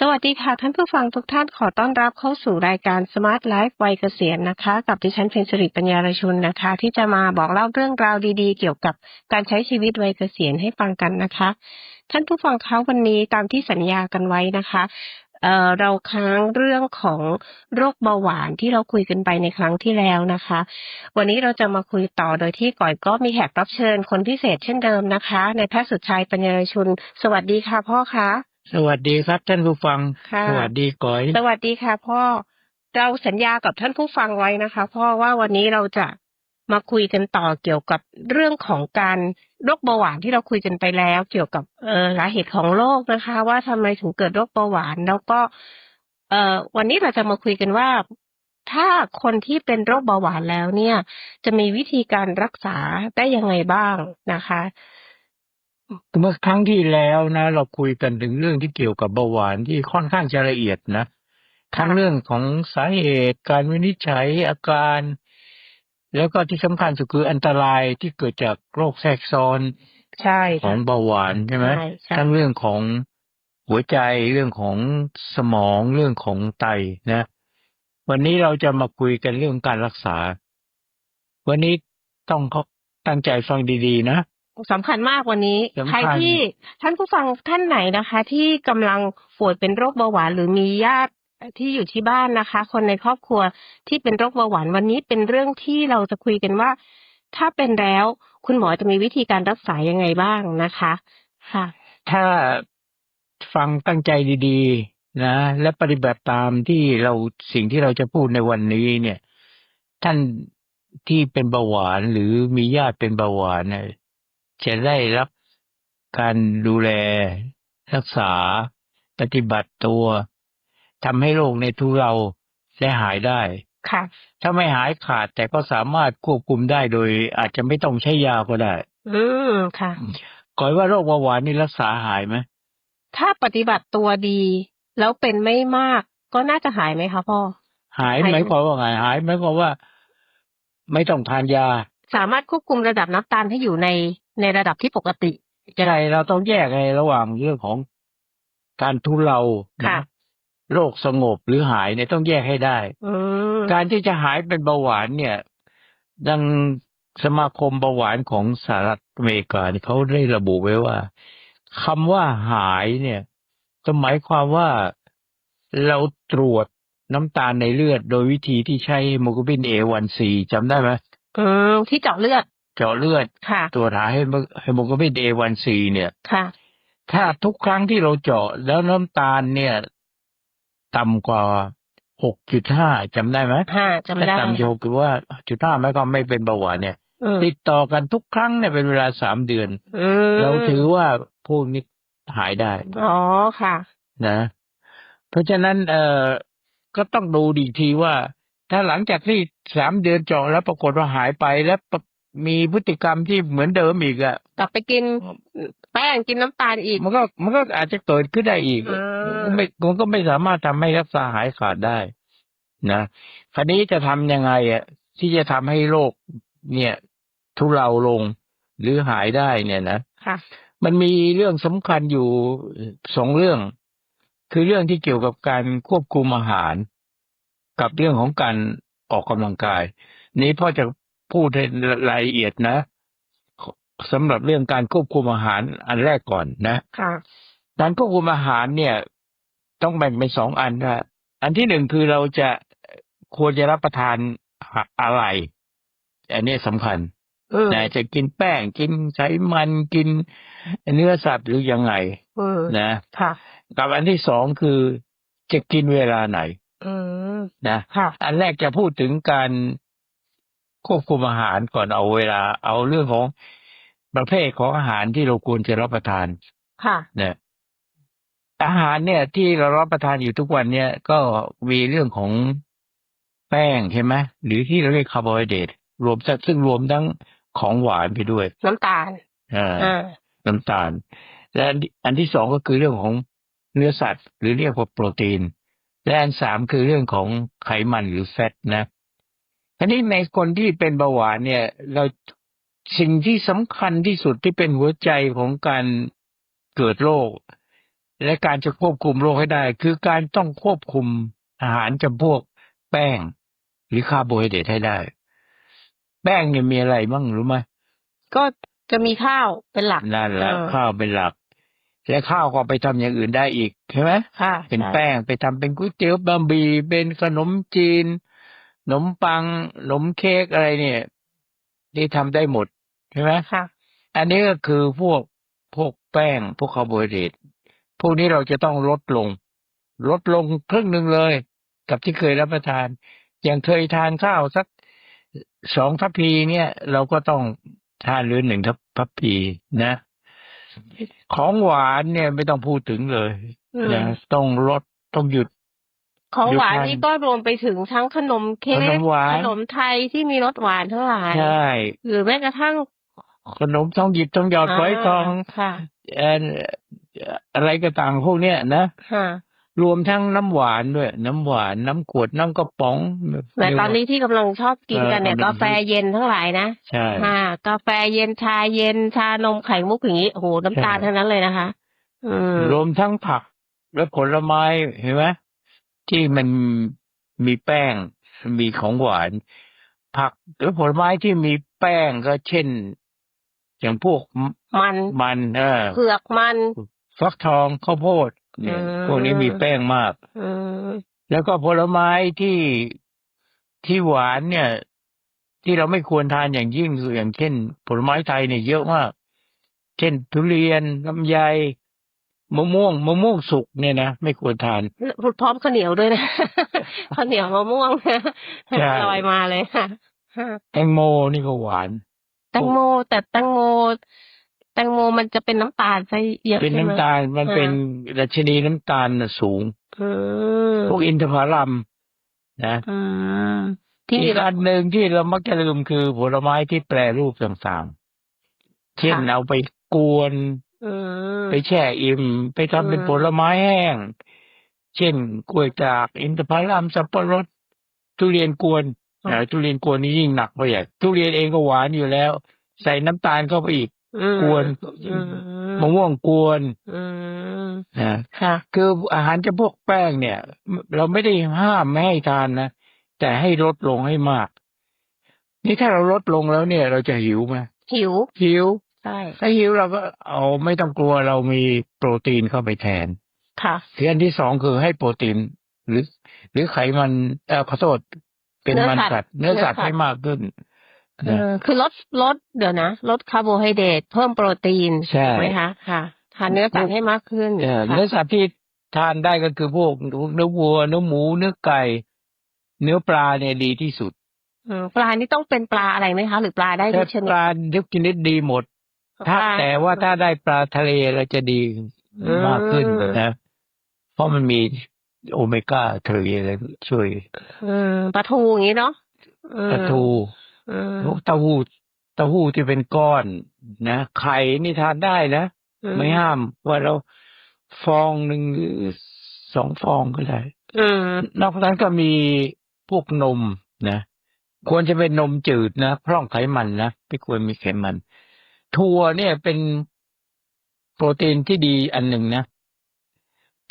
สวัสดีค่ะท่านผู้ฟังทุกท่านขอต้อนรับเข้าสู่รายการ Smart Life วัยเกษียณนะคะ กับดิฉันเพ็ญสิริปัญญารชุนนะคะ ที่จะมาบอกเล่าเรื่องราวดีๆ เกี่ยวกับการใช้ชีวิตวัยเกษียณให้ฟังกันนะคะ ท่านผู้ฟังคะวันนี้ตามที่สัญญากันไว้นะคะเเราค้างเรื่องของโรคเบาหวานที่เราคุยกันไปในครั้งที่แล้วนะคะ วันนี้เราจะมาคุยต่อโดยที่ก่อยก็มีแขกรับเชิญคนพิเศษเช่นเดิมนะคะ ในแพทย์สุดชัยปัญญารชุน สวัสดีค่ะพ่อคะ สวัสดีครับท่านผู้ฟัง ค่ะ สวัสดีก้อย สวัสดีค่ะ พ่อเราสัญญากับท่านผู้ฟังไว้นะคะ พ่อว่าวันนี้เราจะมาคุยกันต่อเกี่ยวกับเรื่องของการโรคเบาหวานที่เราคุยกันไปแล้ว เกี่ยวกับเอ่อสาเหตุของโรคนะคะ ว่าทำไมถึงเกิดโรคเบาหวาน แล้วก็ เอ่อวันนี้เราจะมาคุยกันว่า ถ้าคนที่เป็นโรคเบาหวานแล้วเนี่ย จะมีวิธีการรักษาได้ยังไงบ้างนะคะ เมื่อครั้งที่แล้วนะ เราคุยกันถึงเรื่องที่เกี่ยวกับเบาหวานที่ค่อนข้างจะละเอียดนะทั้งเรื่องของสาเหตุการวินิจฉัยอาการ แล้วก็ที่สำคัญสุดคืออันตรายที่เกิดจากโรคแทรกซ้อนใช่ขอค่ะ งเบาหวานใช่ไหมใช่ใช่ทั้งเรื่องของหัวใจเรื่องของสมองเรื่องของไตนะ วันนี้เราจะมาคุยกันเรื่องการรักษา วันนี้ต้องเขาตั้งใจฟังดีๆนะ สำคัญมากวันนี้ สำคัญ ใครที่ท่านผู้ฟังท่านไหนนะคะ ที่กำลังป่วยเป็นโรคเบาหวาน หรือมีญาติที่อยู่ที่บ้านนะคะ คนในครอบครัวที่เป็นโรคเบาหวานวันนี้เป็นเรื่องที่เราจะคุยกันว่า ถ้าเป็นแล้วคุณหมอจะมีวิธีการรักษายังไงบ้างนะคะ ค่ะ ถ้าฟังตั้งใจดีๆ นะ และปฏิบัติตามที่เราสิ่งที่เราจะพูดในวันนี้เนี่ย ท่านที่เป็นเบาหวานหรือมีญาติเป็นเบาหวานเนี่ย จะได้รับการดูแล รักษา ปฏิบัติตัวทำให้โรคในทุเราและหายได้ค่ะ ถ้าไม่หายขาดแต่ก็สามารถควบคุมได้โดย อาจจะไม่ต้องใช้ยาก็ได้ อืมค่ะก่อยว่าโรคเบาหวานนี่รักษาหายไหมถ้าปฏิบัติตัวดี แล้วเป็นไม่มาก ก็น่าจะหายไหมคะพ่อ หายหายหมายความว่าไงหายหมายความว่า ไม่ต้องทานยา สามารถควบคุมระดับน้ำตาลให้อยู่ใน ในระดับที่ปกติ ใช่เราต้องแยกไงระหว่างเรื่องของการทุเลาค่ะ นะโรคสงบหรือหายเนี่ยต้องแยกให้ได้ อืมการที่จะหายเป็นเบาหวานเนี่ย ดังสมาคมเบาหวานของสหรัฐอเมริกาเนี่ยเขาได้ระบุไว้ว่าคำว่าหายเนี่ยก็หมายความว่าเราตรวจน้ำตาลในเลือด โดยวิธีที่ใช้ฮีโมโกลบิน A1C จำได้ไหม อืมที่เจาะเลือด เจาะเลือดค่ะ ตรวจหาฮีโมโกลบิน A1C เนี่ย ค่ะ ถ้าทุกครั้งที่เราเจาะแล้วน้ำตาลเนี่ย ต่ำกว่า6.5จำได้ไหมห้าจำถ้าได้ต่ำกว่าคือว่าจุดห้าไม่ก็ไม่เป็นเบาหวานเนี่ยอืมติดต่อกันทุกครั้งเนี่ยเป็นเวลาสามเดือนอืมเราถือว่าพวกนี้หายได้ อ๋อค่ะ นะ เพราะฉะนั้นเอ่อก็ต้องดูดีกทีว่า ถ้าหลังจากที่สามเดือนเจาะแล้วปรากฏว่าหายไปแล้วปะ มีพฤติกรรมที่เหมือนเดิมอีกอะกลับไปกินแป้งกินน้ำตาลอีก มันก็มันก็อาจจะเกิดขึ้นได้อีกอ่า ไม่มันก็ไม่สามารถทำให้รักษาหายขาดได้ นะคราวนี้จะทำยังไงอะที่จะทำให้โรคเนี่ย ทุเลาลงหรือหายได้เนี่ยนะ ค่ะ มันมีเรื่องสำคัญอยู่สองเรื่อง คือเรื่องที่เกี่ยวกับการควบคุมอาหาร กับเรื่องของการออกกำลังกาย นี้พ่อจะ พูดในรายละเอียดนะสำหรับเรื่องการควบคุมอาหารอันแรกก่อนนะค่ะการควบคุมอาหารเนี่ย ต้องแบ่งเป็นสองอันนะอันที่หนึ่งคือเราจะควรจะรับประทานอะไร อันนี้สำคัญอืมนะจะกินแป้งกินไขมันกินเนื้อสัตว์หรือยังไงอืมนะค่ะกับอันที่สองคือจะกินเวลาไหนอืมนะค่ะอันแรกจะพูดถึงการ ควบคุมอาหารก่อนเอาเวลา เอาเรื่องของประเภทของอาหารที่เราควรจะรับประทาน ค่ะ เนี่ยอาหารเนี่ยที่เรารับประทานอยู่ทุกวันเนี่ยก็มีเรื่องของแป้งใช่ไหมหรือที่เราเรียกคาร์โบไฮเดรตรวมทั้งซึ่งรวมทั้งของหวานไปด้วย น้ำตาลอ่าอ่าน้ำตาล และอันที่อันที่สองก็คือเรื่องของเนื้อสัตว์ หรือเรียกว่าโปรตีน และอันสามคือเรื่องของไขมันหรือแฟตนะ ทีนี้ในคนที่เป็นเบาหวานเนี่ย เราสิ่งที่สำคัญที่สุดที่เป็นหัวใจของการเกิดโรคและการจะควบคุมโรคให้ได้ คือการต้องควบคุมอาหารจำพวกแป้ง หรือคาร์โบไฮเดรตให้ได้ แป้งเนี่ยมีอะไรบ้างรู้ไหมก็จะมีข้าวเป็นหลักนั่นแหละเออข้าวเป็นหลัก และข้าวก็ไปทำอย่างอื่นได้อีกใช่ไหมค่ะเป็นใช่แป้งไปทำเป็นก๋วยเตี๋ยวบะหมี่เป็นขนมจีนข นมปังขนมเค้กอะไรเนี่ยที่ทำได้หมดใช่ไหมค่ะอันนี้ก็คือพวกพวกแป้งพวกคาร์โบไฮเดรตพวกนี้เราจะต้องลดลง ลดลงครึ่งหนึ่งเลย กับที่เคยรับประทาน อย่างเคยทานข้าวสักสองทัพพีเนี่ย เราก็ต้องทานเหรือหนึ่งทัพพีนะ ของหวานเนี่ยไม่ต้องพูดถึงเลยอืมนะต้องลดต้องหยุด ของหวานหยุดทานนี่ก็รวมไปถึงทั้งขนมเค้ขกนมหวานขนมไทยที่มีรสหวานทั้งหลายใช่หรือแม้กระทั่งขนมทองหยิบทองหยอดฝอยทองค่ะเอ่ออะไรก็ต่างพวกเนี้ยนะค่ะรวมทั้งน้ำหวานด้วย น้ำหวาน น้ำขวดน้ำกระป๋องแต่ตอนนี้ที่กำลังชอบกินกันเนี่ยเออกาแฟเย็นทั้งหลายนะใช่ค่ะกาแฟเย็นชาเย็นชานมไข่มุกอย่างนี้โอ้โหน้ำตาลใช่ทั้งนั้นเลยนะคะอืมรวมทั้งผักและผลไม้เห็นไหม ที่มันมีแป้ง มีของหวาน ผักหรือผลไม้ที่มีแป้งก็เช่น อย่างพวกมันมันเออเผือกมัน ฟักทองข้าวโพดเนี่ยอืมพวกนี้มีแป้งมากอืมแล้วก็ผลไม้ที่ที่หวานเนี่ย ที่เราไม่ควรทานอย่างยิ่งคืออย่างเช่น ผลไม้ไทยเนี่ยเยอะมาก เช่น ทุเรียนลำไย มะม่วงมะม่วงสุกเนี่ยนะไม่ควรทานพูดพร้อมข้าวเหนียวด้วยนะข้าวเหนียวมะม่วงนะใช่ลอยมาเลยค่ะแตงโมนี่ก็หวาน แตงโม แต่แตงโม แตงโมมันจะเป็นน้ำตาลซะเยอะเป็นใช่ไหมน้ำตาลมันเป็นดัชนีน้ำตาลน่ะสูงอืมพวกอินทผลัมนะอืมที่อีกอันหนึ่งที่เรามักจะลืมคือผลไม้ที่แปรรูปต่างๆ เช่นเอาไปกวน อืม ไปแช่อิ่ม ไปทำเป็นอืมผลไม้แห้ง เช่นกล้วยจาก อินทผลัมสับปะรด ทุเรียนกวนอ่าทุเรียนกวนนี่ยิ่งหนักไปใหญ่ทุเรียนเองก็หวานอยู่แล้ว ใส่น้ำตาลเข้าไปอีก อืมกวนอืมมะม่วงกวนอืมนะค่ะ คืออาหารจะพวกแป้งเนี่ย เราไม่ได้ห้ามไม่ให้ทานนะ แต่ให้ลดลงให้มาก นี่ถ้าเราลดลงแล้วเนี่ย เราจะหิวไหมหิว หิว ใช่ถ้าหิวเราก็เอาไม่ต้องกลัวเรามีโปรตีนเข้าไปแทน ค่ะคืออันที่สองคือให้โปรตีน หรือ หรือไขมันเออขอโทษเป็นเนื้อมันสัสัตตว์ว์เนื้อสัตว์เนื้อสัตว์ให้มากขึ้นเอนะอคือลดลดเดี๋ยวนะลดคาร์โบไฮเดรตเพิ่มโปรตีนใช่ถูกไหมคะค่ะทานเนื้อสัตว์ให้มากขึ้นเออค่ะเนื้อสัตว์ที่ทานได้ก็คือพวกเนื้อวัว เนื้อหมู เนื้อไก่ เนื้อปลาเนี่ยดีที่สุดอืมปลานี่ต้องเป็นปลาอะไรไหมคะ หรือปลาได้ทุถ้ากชนิปดลาทุกชนิดดีหมด ถ้าปลแต่ว่าถ้าได้ปลาทะเลเราจะดีมากขึ้นอืมนะ เพราะมันมีโอเมก้าทะเลอะไรช่วยอืมปลาทูอย่างนี้เนาะอืมปลาทูอืมพวกเต้าหู้เต้าหู้ที่เป็นก้อนนะไข่นี่ทานได้นะไม่ห้ามว่าเราฟองหนึ่งหรือสองฟองก็ได้อืมนอกจากนั้นก็มีพวกนมนะควรจะเป็นนมจืดนะพร่องไขมันนะไม่ควรมีไขมัน ถั่วเนี่ยเป็นโปรตีนที่ดีอันหนึ่งนะ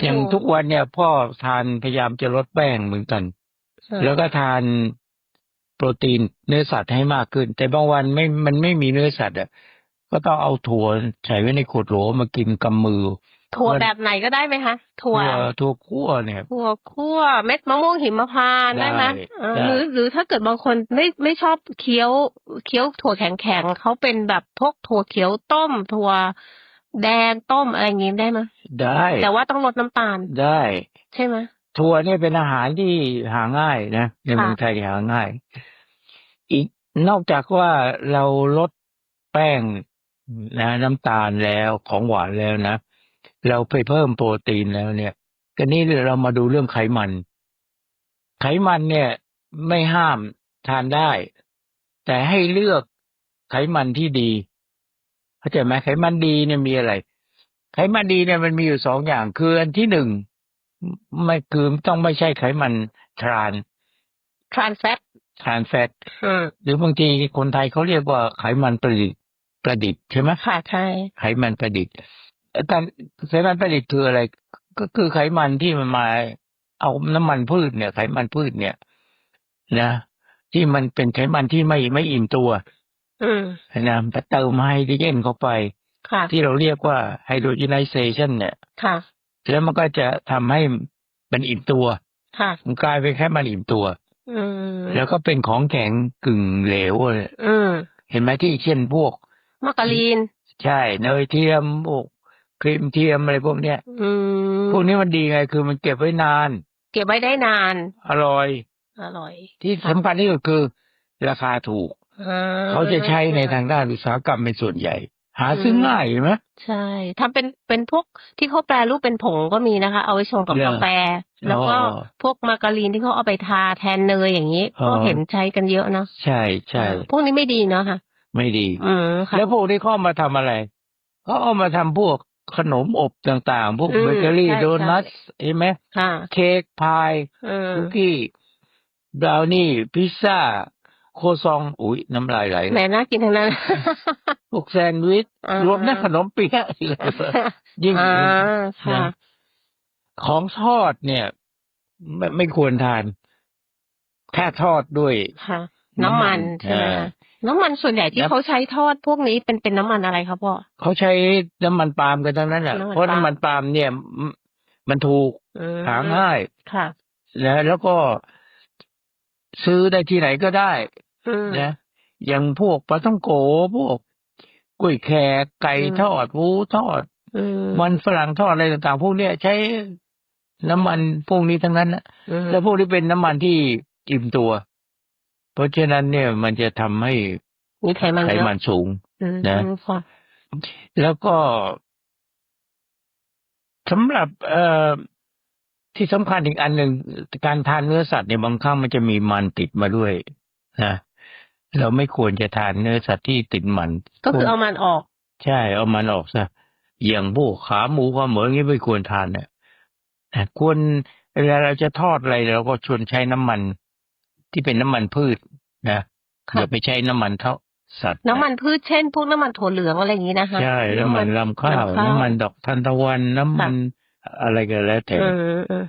อย่างทุกวันเนี่ยพ่อทานพยายามจะลดแป้งเหมือนกัน แล้วก็ทานโปรตีนเนื้อสัตว์ให้มากขึ้น แต่บางวันไม่มันไม่มีเนื้อสัตว์อะก็ต้องเอาถั่วใส่ไว้ในขวดโหลมากินกำมือ ถั่วแบบไหนก็ได้ไหมคะถั่วถั่วคั่วเนี่ยถั่วคั่วเม็ดมะม่วงหิมพานต์ได้ไหมได้เออได้หรือหรือถ้าเกิดบางคนไม่ไม่ชอบเคี้ยวเคี้ยวถั่วแข็งๆเขาเป็นแบบพวกถั่วเขียวต้ม ถั่วแดงต้มอะไรอย่างงี้ได้ไหมได้ แต่ว่าต้องลดน้ำตาลได้ ใช่ไหมถั่วเนี่ยเป็นอาหารที่หาง่ายนะในค่ะเมืองไทยหาง่าย อีกนอกจากว่าเราลดแป้งนะน้ำตาลแล้วของหวานแล้วนะ เราไปเพิ่มโปรตีนแล้วเนี่ยก็นี่เรามาดูเรื่องไขมัน ไขมันเนี่ยไม่ห้ามทานได้ แต่ให้เลือกไขมันที่ดี เข้าใจไหมไขมันดีเนี่ยมีอะไร ไขมันดีเนี่ยมันมีอยู่สองอย่าง คืออันที่หนึ่งไม่คือต้องไม่ใช่ไขมันทรานทรานแฟตทรานแฟตอืมหรือบางทีคนไทยเขาเรียกว่าไขมันประดิษฐ์ประดิษฐ์ใช่ไหมค่ะใช่ไขมันประดิษฐ์ แต่ไขมันประดิษฐ์คืออะไร ก็คือไขมันที่มันมาเอาน้ำมันพืชเนี่ยไขมันพืชเนี่ย นะที่มันเป็นไขมันที่ไม่ไม่อิ่มตัวอืมนะไปเติมไฮโดรเจนเข้าไปค่ะที่เราเรียกว่าไฮโดรเจนไนเซชันเนี่ยค่ะแล้วมันก็จะทำให้มันอิ่มตัวค่ะมันกลายเป็นแค่มันอิ่มตัวอืมแล้วก็เป็นของแข็งกึ่งเหลวเลยอืมเห็นไหมที่เช่นพวกมักกะลีน ใช่เนยเทียมพวก ครีมเทียมอะไรพวกเนี้ยอืมพวกนี้มันดีไง คือมันเก็บไว้นาน เก็บไว้ได้นาน อร่อย อร่อยที่ค่ะสำคัญที่สุดคือ ราคาถูก อ่เขาจะใช้ในทางด้านอุตสาหกรรมเป็นส่วนใหญ่ หาซื้อง่ายเห็นไหม ใช่ทำเป็นเป็นพวกที่เขาแปรรูปเป็นผงก็มีนะคะ เอาไว้ชงกับเหรอกาแฟ แล้วก็อ๋อพวกมาการีนที่เขาเอาไปทาแทนเนยอย่างนี้อ๋อ ก็เห็นใช้กันเยอะเนาะใช่ใช่พวกนี้ไม่ดีเนาะค่ะ ไม่ดี อืมค่ะแล้วพวกนี้เขาเอามาทำอะไรเขาเอามาทำพวก ขนมอบต่างๆ พวกอืมเบเกอรี่ใช่โดนัทใช่เห็นไหมค่ะ เค้กพายอืมคุกกี้บราวนี่ พิซซ่า โคซองอุ้ยน้ำลายไหลแหมน่ากินทั้งนั้น พวกแซนด์วิช อ่ารวมทั้งขนมเปี๊ยะยิ่ง อ่าค่ะ นะ ของทอดเนี่ย ไม่ไม่ควรทาน ถ้าทอดด้วย ค่ะ น้ำมันใช่ไหมอ่าคะ น้ำมันส่วนใหญ่ที่ครับเขาใช้ทอดพวกนี้เป็นเป็นน้ำมันอะไรครับพ่อเขาใช้น้ำมันปาล์มกันทั้งนั้นแหละน้ำมันเพราะปาล์มน้ำมันปาล์มเนี่ยมมันถูกอืมหาง่ายค่ะนะแล้วก็ซื้อได้ที่ไหนก็ได้อืมนะอย่างพวกปลาท่องโกพวกกล้วยแขกไก่อืมทอดหมูทอดอืมมันฝรั่งทอดอะไรต่างๆ พวกเนี้ยใช้น้ำมันพวกนี้ทั้งนั้นนะอืมแล้วพวกนี้เป็นน้ำมันที่อิ่มตัว เพราะฉะนั้นเนี่ยมันจะทำให้มีไขมันไขเยอะมันสูงอืมนะค่ะแล้วก็สำหรับ เอ่อที่สำคัญอีกอันหนึ่งการทานเนื้อสัตว์เนี่ยบางครั้งมันจะมีมันติดมาด้วยนะเราไม่ควรจะทานเนื้อสัตว์ที่ติดมัน ก็คือเอามันออก ใช่เอามันออกซะอย่างพวกขาหมูขาหมูอย่างนี้ไม่ควรทานเนี่ยแต่ควรเวลาเราจะทอดอะไรเราก็ชวนใช้น้ำมัน ที่เป็นน้ำมันพืชนะค่ะอย่าไปใช้น้ำมันเท่าสัตว์ะน้ำมันพืชเช่นพวกน้ำมันถั่วเหลืองอะไรอย่างนี้นะคะใช่น้ำมันลำข้าวลำข้าวน้ำมันดอกทานตะวันน้ำมันอะไรก็แล้วแต่อืมอืม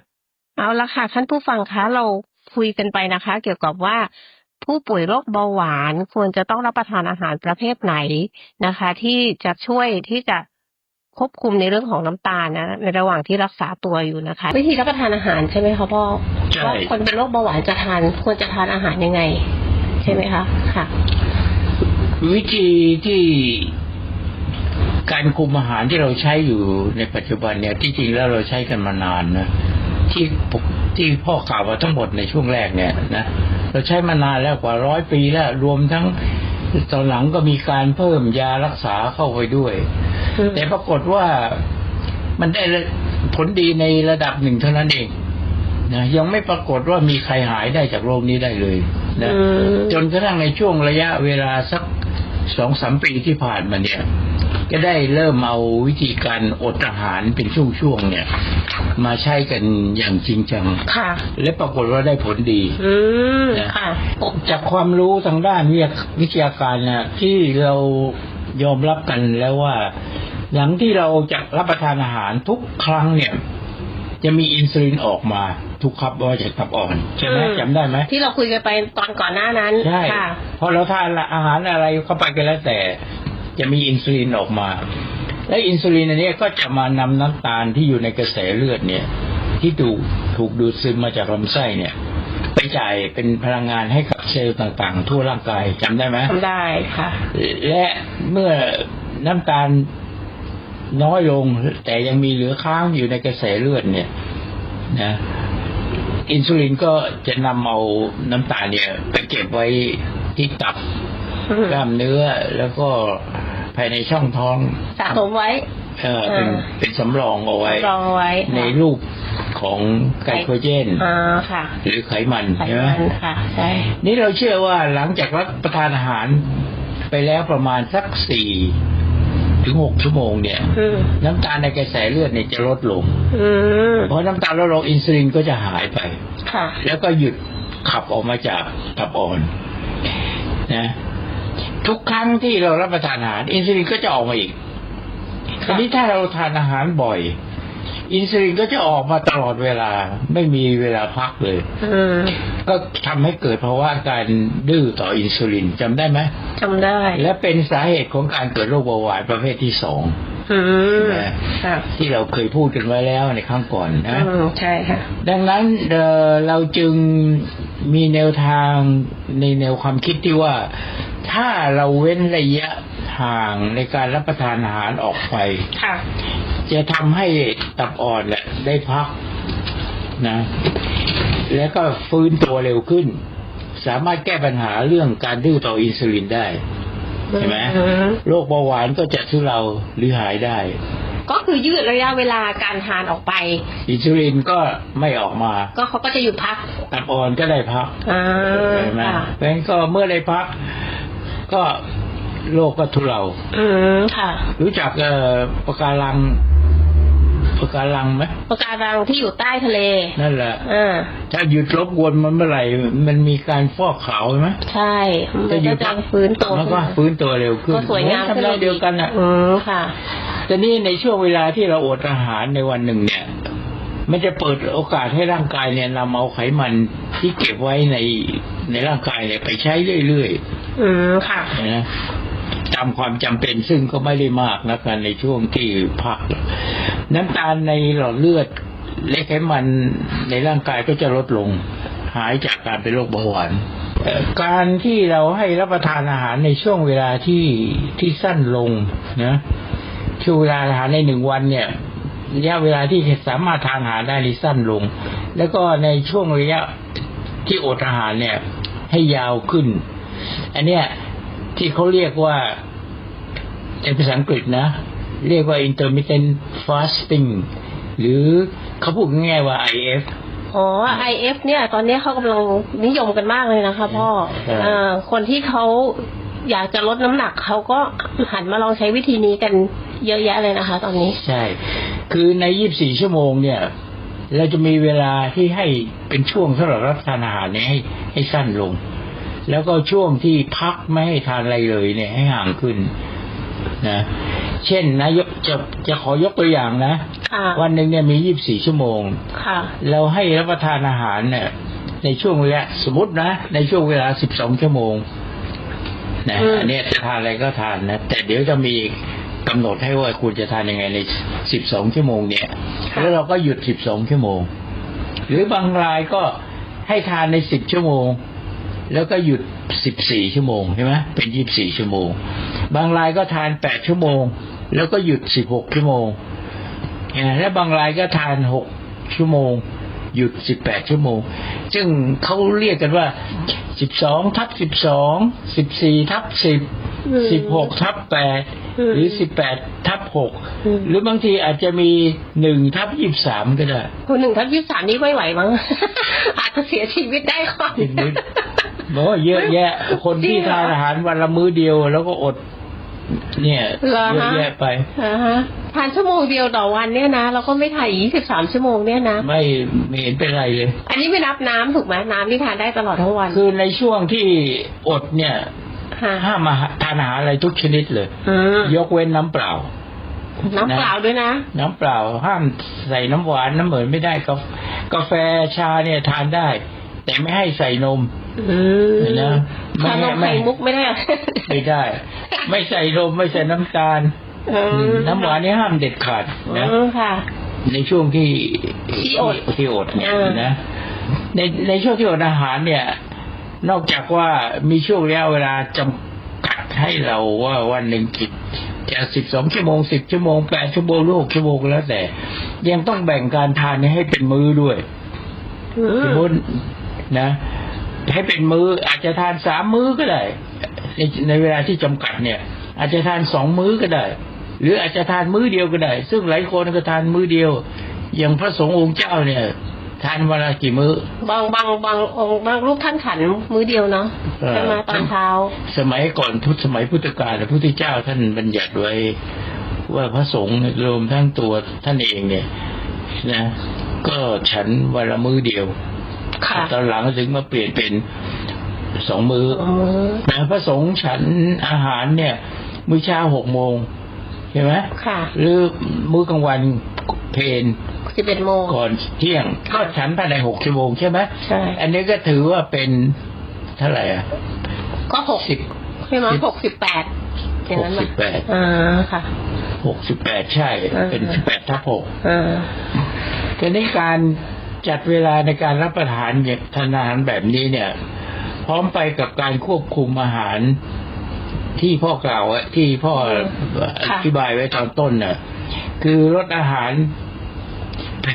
เอาละค่ะท่านผู้ฟังคะเราคุยกันไปนะคะ เกี่ยวกับว่าผู้ป่วยโรคเบาหวานควรจะต้องรับประทานอาหารประเภทไหนนะคะ ที่จะช่วยที่จะ ควบคุมในเรื่องของน้ำตาลนะในระหว่างที่รักษาตัวอยู่นะคะ วิธีรับประทานอาหารใช่ไหมคะพ่อใช่ว่าคนเป็นโรคเบาหวานจะทานควรจะทานอาหารยังไง ใช่ไหมคะค่ะ วิธีที่การคุมอาหารที่เราใช้อยู่ในปัจจุบันเนี่ยที่จริงแล้วเราใช้กันมานานนะที่ผมที่พ่อกล่าวมาทั้งหมดในช่วงแรกเนี่ยนะเราใช้มานานแล้วกว่าร้อยปีแล้วรวมทั้งตอนหลังก็มีการเพิ่มยารักษาเข้าไปด้วย แต่ปรากฏว่ามันได้ผลดีในระดับหนึ่งเท่านั้นเองนะยังไม่ปรากฏว่ามีใครหายได้จากโรคนี้ได้เลยนะอืมจนกระทั่งในช่วงระยะเวลาสักสองสามปีที่ผ่านมาเนี่ย ก็ได้เริ่มเอาวิธีการอดอาหารเป็นช่วงๆเนี่ย มาใช้กันอย่างจริงจังค่ะ และปรากฏว่าได้ผลดีอืมนะค่ะจากความรู้ทางด้านวิทยาวิทยาการนะที่เรายอมรับกันแล้วว่า หลังที่เราจะรับประทานอาหารทุกครั้งเนี่ยจะมีอินซูลินออกมาทุกครับว่าจากตับอ่อนใช่ไหมอืมจำได้ไหมที่เราคุยกันไปตอนก่อนหน้านั้นใช่ค่ะพอเราทานอาหารอะไรเข้าไปก็แล้วแต่ จะมีอินซูลินออกมา และอินซูลินอันเนี้ยก็จะมานำน้ำตาลที่อยู่ในกระแสเลือดเนี่ย ที่ดูถูกดูดซึมมาจากลำไส้เนี่ยไปจ่ายเป็นพลังงานให้กับเซลล์ต่างๆ ทั่วร่างกายจำได้ไหมทำได้ค่ะ และเมื่อน้ำตาล น้อยลง แต่ยังมีเหลือค้างอยู่ในกระแสเลือดเนี่ยนะอินซูลินก็จะนำเอาน้ำตาลเนี่ยไปเก็บไว้ที่ตับอืมกล้ามเนื้อแล้วก็ภายในช่องท้องสะสมไว้ เออเป็นอ่าเป็นสำรองเอาไว้รองไว้ ในค่ะรูปของไกลโคเจนอ่าค่ะหรือไขมันไขใช่ไหมมันค่ะใช่นี่เราเชื่อว่าหลังจากรับประทานอาหารไปแล้วประมาณสักสี่ ถึงหกชั่วโมงเนี่ยอืมน้ำตาลในกระแสเลือดเนี่ยจะลดลงอืมเพราะน้ำตาลลดลงอินซูลินก็จะหายไปค่ะ แล้วก็หยุดขับออกมาจากตับอ่อนนะทุกครั้งที่เรารับประทานอาหารอินซูลินก็จะออกมาอีกค่ะทีนี้ถ้าเราทานอาหารบ่อย อินซูลินก็จะออกมาตลอดเวลา ไม่มีเวลาพักเลยอืมก็ทำให้เกิดภาวะการดื้อต่ออินซูลินจำได้ไหมจำได้ และเป็นสาเหตุของการเกิดโรคเบาหวานประเภทที่สองอืมนะค่ะที่เราเคยพูดกันไว้แล้วในครั้งก่อนนะอืมใช่ค่ะ ดังนั้นเอ่อเราจึงมีแนวทางในแนวความคิดที่ว่า ถ้าเราเว้นระยะห่างในการรับประทานอาหารออกไปค่ะ จะทำให้ตับอ่อนแหละได้พักนะ แล้วก็ฟื้นตัวเร็วขึ้น สามารถแก้ปัญหาเรื่องการดื้อต่ออินซูลินได้เห็นไหมอืมโรคเบาหวานก็จะทุเลาหรือหายได้ ก็คือยืดระยะเวลาการทานออกไป อินซูลินก็ไม่ออกมา ก็เขาก็จะหยุดพักตับอ่อนก็ได้พักอ่าเห็นไหมค่ะเพราะฉะนั้นก็เมื่อได้พัก ก็โรคก็ทุเลาอืมค่ะ รู้จักเอ่อปะการัง ปะการังไหมปะการังที่อยู่ใต้ทะเล นั่นแหละอ่าถ้าหยุดรบกวนมันเมื่อไหร่ มันมีการฟอกขาวใช่ไหมใช่มันถ้าหยุก็ดจะพักฟื้นตัวมันก็ขึ้นมาฟื้นตัวเร็วขึ้นก็สวยงามทำได้เดียวกันอะอืมค่ะแต่นี่ในช่วงเวลาที่เราอดอาหารในวันหนึ่งเนี่ยมันจะเปิดโอกาสให้ร่างกายเนี่ยนำเอาไขมันที่เก็บไว้ในในร่างกายเนี่ยไปใช้เรื่อยๆอืมค่ะนะตามความจำเป็นซึ่งก็ไม่ได้มากนะกันในช่วงที่พัก น้ำตาลในหลอดเลือดและไขมันในร่างกายก็จะลดลง หายจากการเป็นโรคเบาหวานการที่เราให้รับประทานอาหารในช่วงเวลาที่ที่สั้นลงนะช่วงเวลาอาหารในหนึ่งวันเนี่ยระยะเวลาที่สามารถทานอาหารได้นี่สั้นลง แล้วก็ในช่วงระยะที่อดอาหารเนี่ย ให้ยาวขึ้น อันเนี้ยที่เขาเรียกว่าในภาษาอังกฤษนะ เรียกว่า intermittent fasting หรือเขาพูดง่ายๆว่า IF อ๋อ IF เนี่ย ตอนนี้เขากำลังนิยมกันมากเลยนะคะพ่อเออเอ่อคนที่เขาอยากจะลดน้ำหนักเขาก็หันมาลองใช้วิธีนี้กันเยอะแยะเลยนะคะ ตอนนี้ ใช่ คือใน 24 ชั่วโมงเนี่ย เราจะมีเวลาที่ให้เป็นช่วงสำหรับรับประทานอาหารเนี่ยให้ให้สั้นลง แล้วก็ช่วงที่พักไม่ให้ทานอะไรเลยเนี่ยให้ห่างขึ้นนะ เช่นนายกจะจะขอยกตัวอย่างนะค่ะวันหนึ่งเนี่ยมี24ชั่วโมงค่ะเราให้รับประทานอาหารเนี่ย ในช่วงเวลาสมมตินะ ในช่วงเวลา12ชั่วโมงนะอืมอันเนี้ยจะทานอะไรก็ทานนะ แต่เดี๋ยวจะมีกำหนดให้ว่าคุณจะทานยังไงใน12ชั่วโมงเนี่ยแล้วเราก็หยุด12ชั่วโมง หรือบางรายก็ให้ทานใน10ชั่วโมง แล้วก็หยุด14ชั่วโมงใช่ไหมเป็น24ชั่วโมง บางรายก็ทาน8ชั่วโมง แล้วก็หยุด16ชั่วโมงนะและบางรายก็ทานหกชั่วโมง หยุดสิบแปดชั่วโมง ซึ่งเขาเรียกกันว่าสิบสองทับสิบสองสิบสี่ทับสิบอืมสิบหกทับแปดอืมหรือสิบแปดทับหกอืมหรือบางทีอาจจะมีหนึ่งทับยี่สามก็ได้คนหนึ่งทับยี่สามนี่ไม่ไหวมั้งอาจจะเสียชีวิตได้ก่อนอีกนิดบอกว่าเยอะแยะ คนที่จริงเหรอทานอาหารวันละมื้อเดียวแล้วก็อด เนี่ยเหรอเยอะฮะแยะไปอ่าฮะทานชั่วโมงเดียวต่อวันเนี่ยนะเราก็ไม่ถ่ายยี่สิบสามชั่วโมงเนี่ยนะไม่ไม่เห็นเป็นไรเลย อันนี้ไม่นับน้ำถูกไหมน้ำที่ทานได้ตลอดทั้งวัน คือในช่วงที่อดเนี่ยค่ะห้ามมาทานอาหารอะไรทุกชนิดเลยอืมยกเว้นน้ำเปล่า น้ำเปล่าด้วยนะ น้ำเปล่าห้ามใส่น้ำหวานน้ำเหมือนไม่ได้กาแฟกาแฟชาเนี่ยทานได้ แต่ไม่ให้ใส่นมอืม เห็นนะไม่ทานนมไม่ไข่มุกไม่ได้เหรอไม่ได้ ไม่ใส่นมไม่ใส่น้ำตาลอืมน้ำหวานนี่ห้ามเด็ดขาดนะอืมค่ะในช่วงที่ที่อดที่อดเนี่ยอ่านนะในในช่วงที่อดอาหารเนี่ย นอกจากว่ามีช่วงระยะเวลาจำกัดให้เราว่าวันหนึ่งกิจจะสิบสองชั่วโมงสิบชั่วโมงแปดชั่วโมงหรือหกชั่วโมงก็แล้วแต่ ยังต้องแบ่งการทานนี้ให้เป็นมื้อด้วยอืสมมมตินะ ให้เป็นมื้ออาจจะทานสามมื้อก็ได้ ในในเวลาที่จำกัดเนี่ย อาจจะทานสองมื้อก็ได้ หรืออาจจะทานมื้อเดียวก็ได้ ซึ่งหลายคนก็ทานมื้อเดียว อย่างพระสงฆ์องค์เจ้าเนี่ยทานวันละกี่มื้อ บางบางบางองค์บางรูปท่านขันมื้อเดียวเนาะเออใช่ไหมตอนเช้า สมัยก่อนพุทธสมัยพุทธกาลพระพุทธเจ้าท่านบัญญัติไว้ ว่าพระสงฆ์รวมทั้งตัวท่านเองเนี่ย นะ ก็ฉันวันละมื้อเดียวค่ะ ตอนหลังถึงมาเปลี่ยนเป็นสองมือ้ออืมนะพระสงฆ์ฉันอาหารเนี่ย มื้อเช้าหกโมงใช่ไหมค่ะ หรือมื้อกลางวันเพนสิบเอ็ดโมงก่อนเที่ยงก็ฉันภายในหกชั่วโมงใช่ไหมใช่ อันนี้ก็ถือว่าเป็นเท่าไหร่อะ ก็หกสิบใช่ไหมสิบหกสิบแปดอย่างนั้นหกสิบแปดอ่าค่ะหกสิบแปดใช่อ่าเป็นสิบแปดทับหกอ่าทีนี้การ จัดเวลาในการรับประทานเนี่ยทานอาหารแบบนี้เนี่ย พร้อมไปกับการควบคุมอาหารที่พ่อกล่าวไว้ที่พ่ออธิบายไว้ตอนต้นน่ะ คือลดอาหาร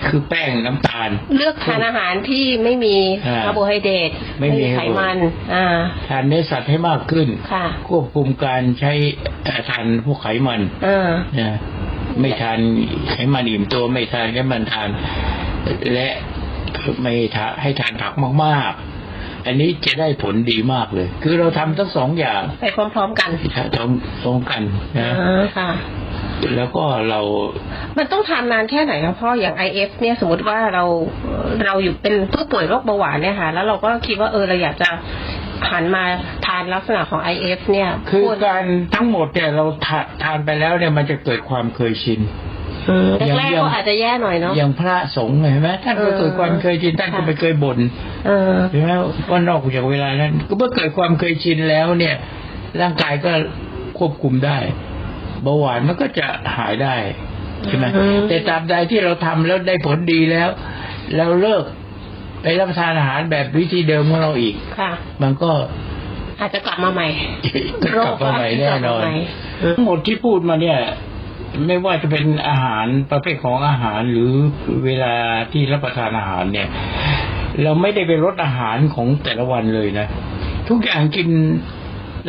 คือแป้งน้ำตาล เลือกทานอาหารที่ไม่มีอ่าคาร์โบไฮเดรตไม่มีไขมันอ่าทานเนื้อสัตว์ให้มากขึ้นค่ะควบคุมการใช้เอ่อทานพวกไขมันอ่านะไม่ทานไขมันอิ่มตัวไม่ทานไขมันทาน และไม่ทานให้ทานผักมากๆ อันนี้จะได้ผลดีมากเลย คือเราทำทั้งสองอย่าง ไปพร้อมๆกันทำพร้อมกันนะอ่าค่ะแล้วก็เรา มันต้องทานนานแค่ไหนครับพ่อ อย่าง IF เนี่ยสมมติว่าเราเราอยู่เป็นผู้ป่วยโรคเบาหวานเนี่ยค่ะ แล้วเราก็คิดว่าเออเราอยากจะหันมาทานลักษณะของ IF เนี่ย คือวรการทั้งหมดเนี่ยเราทาทานไปแล้วเนี่ยมันจะเกิดความเคยชินอืมอย่าง แรกอๆย่างก็อาจจะแย่หน่อยเนาะอย่างพระสงฆ์เห็นไหมท่านก็เกิดความเคยชินท่านก็ไม่เคยบ่นเออใช่ไหมว่านอกจากเวลานั้น ก็เมื่อเกิดความเคยชินแล้วเนี่ย ร่างกายก็ควบคุมได้เบาหวานมันก็จะหายได้ใช่ไหมอืมแต่ตราบใดที่เราทำแล้วได้ผลดีแล้วแล้วเลิกไปรับประทานอาหารแบบวิธีเดิมของเราอีกค่ะ มันก็อาจจะกลับมาใหม่ก็กลับมาใหม่แน่นอนโรคก็กลับมาใหม่อืมทั้งหมดที่พูดมาเนี่ย ไม่ว่าจะเป็นอาหารประเภทของอาหารหรือเวลาที่รับประทานอาหารเนี่ย เราไม่ได้ไปลดอาหารของแต่ละวันเลยนะ ทุกอย่างกิน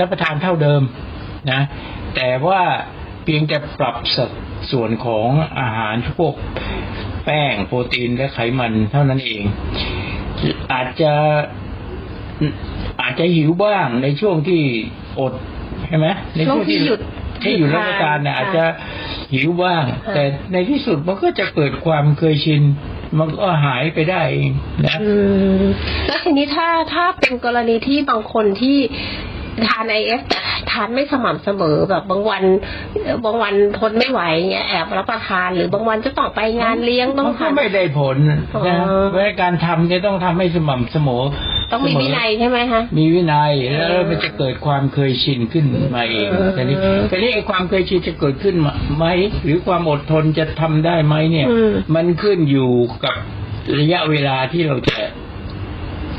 รับประทานเท่าเดิมนะ แต่ว่าเพียงแต่ปรับสัดส่วนของอาหารพวกแป้งโปรตีนและไขมันเท่านั้นเอง อาจจะอาจจะหิวบ้างในช่วงที่อดใช่ไหมในช่วงที่หยุด ที่หยุดรับประทานเนี่ยค่ะอาจจะหิวบ้างค่ะแต่ในที่สุดมันก็จะเกิดความเคยชินมันก็หายไปได้เองนะอืมแล้วทีนี้ถ้าถ้าเป็นกรณีที่บางคนที่ ทานไอเอฟแต่ทานไม่สม่ำเสมอแบบบางวันเอ่อบางวันทนไม่ไหวเงี้ยแอบรับประทานหรือบางวันจะต้องไปงานเลี้ยงต้องมันก็ทานไม่ได้ผลอ๋อนะเพราะการทำเนี่ยต้องทำให้สม่ำเสมอ ต้องมีเสวินัยใช่ไหมคะมีวินัยแล้วมันจะเกิดความเคยชินขึ้นมาเองเออแต่นี้แต่นี้ไอ้ความเคยชินจะเกิดขึ้นไหมหรือความอดทนจะทำได้ไหมเนี่ยอืมมันขึ้นอยู่กับระยะเวลาที่เราจะ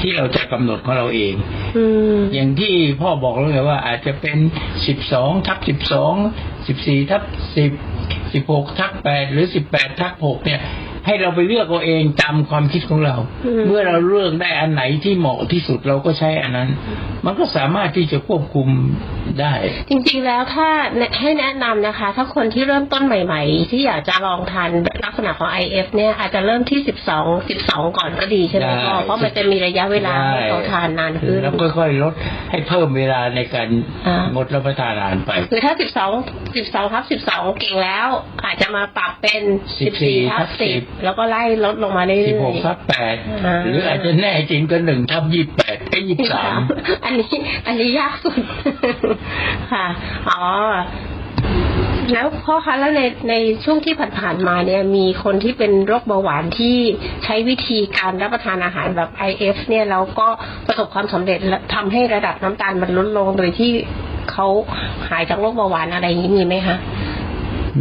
ที่เราจะกำหนดของเราเองอืมอย่างที่พ่อบอกแล้วไงว่า อาจจะเป็นสิบสองทับสิบสองสิบสี่ทับสิบสิบหกทับแปดหรือสิบแปดทับหกเนี่ย ให้เราไปเลือกเอาเองตามความคิดของเราอืมเมื่อเราเลือกได้อันไหนที่เหมาะที่สุดเราก็ใช้อันนั้น มันก็สามารถที่จะควบคุม ได้ จริงๆแล้วถ้าให้แนะนำนะคะ ถ้าคนที่เริ่มต้นใหม่ ๆ ที่อยากจะลองทานลักษณะของ IF เนี่ยอาจจะเริ่มที่12 12ก่อนก็ดีใช่ไหมได้พ่อเพราะมันจะมีระยะเวลาให้เขาทานนานขึ้นแล้วค่อยๆลดให้เพิ่มเวลาในการอ่างงดรับประทานอาหารไป คือถ้า12 12ทับ12เก่งแล้ว อาจจะมาปรับเป็น14ทับ10แล้วก็ไล่ลดลงมาเรื่อยๆสิบหกทับแปดอ่าหรืออาจจะแน่จริงก็หนึ่งทับยี่แปดไอ้ยี่สามอันนี้อันนี้ยากสุดค่ะ อ๋อ แล้วพ่อคะแล้วในในช่วงที่ผ่านๆมาเนี่ย มีคนที่เป็นโรคเบาหวานที่ใช้วิธีการรับประทานอาหารแบบ IF เนี่ยแล้วก็ประสบความสำเร็จและทำให้ระดับน้ำตาลมันลดลงโดยที่เขาหายจากโรคเบาหวานอะไรอย่างนี้มีไหมคะ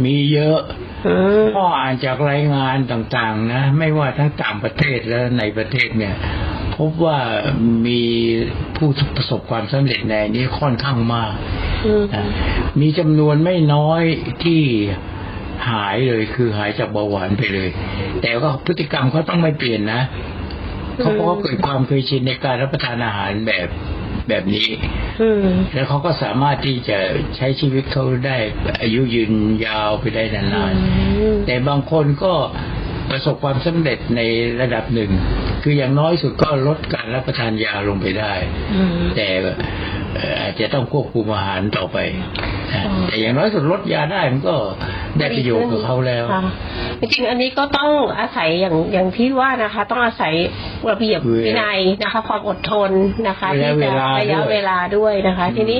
มีเยอะอืมพ่ออ่านจากรายงานต่างๆ นะ ไม่ว่าทั้งต่างประเทศและในประเทศเนี่ย พบว่ามีผู้ประสบความสำเร็จในนี้ค่อนข้างมากอืมนะมีจำนวนไม่น้อยที่หายเลยคือหายจากเบาหวานไปเลย แต่ว่าพฤติกรรมเขาต้องไม่เปลี่ยนนะเขาเพราะเขาเกิดความเคยชินในการรับประทานอาหารแบบแบบนี้อืมแล้วเขาก็สามารถที่จะใช้ชีวิตเขาได้อายุยืนยาวไปได้นานๆแต่บางคนก็ ประสบความสำเร็จในระดับหนึ่ง คืออย่างน้อยสุดก็ลดการรับประทานยาลงไปได้อืมแต่เอ่ออาจจะต้องควบคุมอาหารต่อไปนะอ๋อแต่อย่างน้อยสุดลดยาได้มันก็ ได้ประโยชน์กับเขาแล้วค่ะจริงๆอันนี้ก็ต้องอาศัยอย่างอย่างที่ว่านะคะ ต้องอาศัยระเบียบเวลาวินัยนะคะ ความอดทนนะคะระยะที่จะเวลาระยะด้วยเวลาด้วยนะคะอืมทีนี้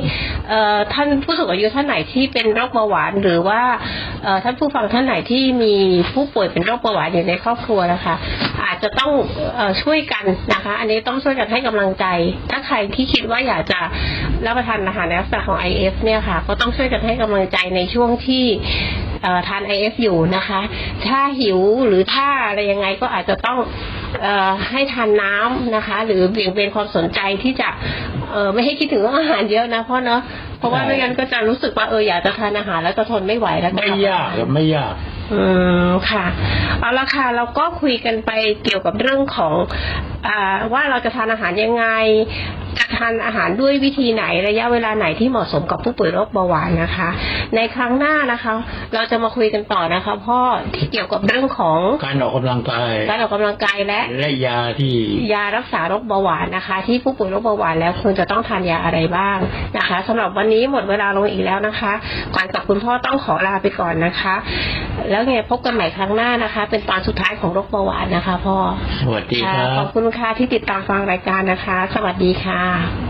เอ่อท่านผู้สูงอายุท่านไหนที่เป็นโรคเบาหวานหรือว่าเอ่อท่านผู้ฟังท่านไหนที่มีผู้ป่วยเป็นโรคเบาหวานอยู่ในครอบครัวนะคะ อาจจะต้องเอ่อช่วยกันนะคะ อันนี้ต้องช่วยกันให้กำลังใจ ถ้าใครที่คิดว่าอยากจะรับประทานอาหารในลักษณะของ IF เนี่ยค่ะ ก็ต้องช่วยกันให้กำลังใจในช่วงที่เอ่อ ทาน IF อยู่นะคะ ถ้าหิวหรือถ้าอะไรยังไงก็อาจจะต้องเอ่อให้ทานน้ำนะคะ หรือเบี่ยงเบนความสนใจที่จะเอ่อไม่ให้คิดถึงเรื่องอาหารเยอะนะพ่อเนาะเพราะว่าใช่ไม่งั้นก็จะรู้สึกว่าเอออยากจะทานอาหารแล้วจะทนไม่ไหวแล้วจะไม่ทำยากอะไม่ยากอืมค่ะ เอาละค่ะ เราก็คุยกันไปเกี่ยวกับเรื่องของอ่าว่าเราจะทานอาหารยังไงจะทานอาหารด้วยวิธีไหนระยะเวลาไหนที่เหมาะสมกับผู้ป่วยโรคเบาหวานนะคะ ในครั้งหน้านะคะ เราจะมาคุยกันต่อนะคะพ่อที่เกี่ยวกับเรื่องของการออกกำลังกาย การออกกำลังกายและและยาที่ยารักษาโรคเบาหวานนะคะ ที่ผู้ป่วยโรคเบาหวานแล้วควรจะต้องทานยาอะไรบ้างนะคะสำหรับวันนี้หมดเวลาลงอีกแล้วนะคะ ก่อนกับคุณพ่อต้องขอลาไปก่อนนะคะ แล้วไงพบกันใหม่ครั้งหน้านะคะ เป็นตอนสุดท้ายของโรคเบาหวานนะคะ พ่อสวัสดีคค่ะรับขอบคุณค่ะที่ติดตามฟังรายการนะคะ สวัสดีค่ะ